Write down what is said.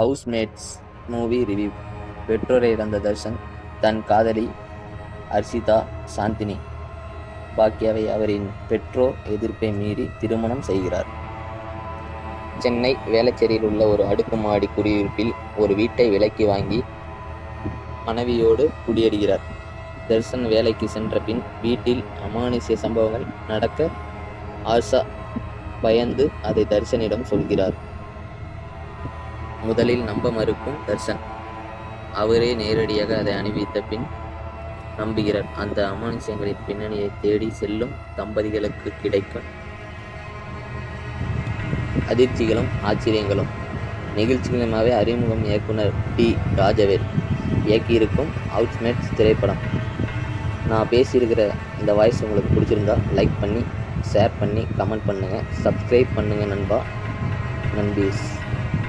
Housemates movie review. பெற்றோரை இழந்த தர்ஷன் தன் காதலி அர்ஷிதா சாந்தினி. பாக்கியாவை அவரின் பெற்றோர் எதிர்ப்பை மீறி திருமணம் செய்கிறார். சென்னை வேளச்சேரியில் உள்ள ஒரு அடுக்குமாடி குடியிருப்பில் ஒரு வீட்டை விலைக்கு வாங்கி மனைவியோடு குடியேறுகிறார். தர்ஷன் வேலைக்கு சென்ற பின் வீட்டில் அமானுஷ்ய சம்பவங்கள் நடக்க ஆஷா பயந்து அதை தர்ஷனிடம் சொல்கிறார். முதலில் நம்ப மறுக்கும் தர்ஷன் அவரே நேரடியாக அதை அணிவித்த பின் நம்புகிறார். அந்த அமானுஷங்களின் பின்னணியை தேடி செல்லும் தம்பதிகளுக்கு கிடைக்கும் அதிர்ச்சிகளும் ஆச்சரியங்களும். நெகிழ்ச்சிகளுமாகவே அறிமுகம் இயக்குனர் டி. ராஜவேல் இயக்கியிருக்கும் அவுட்மேட்ஸ் திரைப்படம். நான் பேசியிருக்கிற இந்த வாய்ஸ் உங்களுக்கு பிடிச்சிருந்தா லைக் பண்ணி ஷேர் பண்ணி கமெண்ட் பண்ணுங்கள் சப்ஸ்கிரைப் பண்ணுங்கள் நண்பா. நன்றி.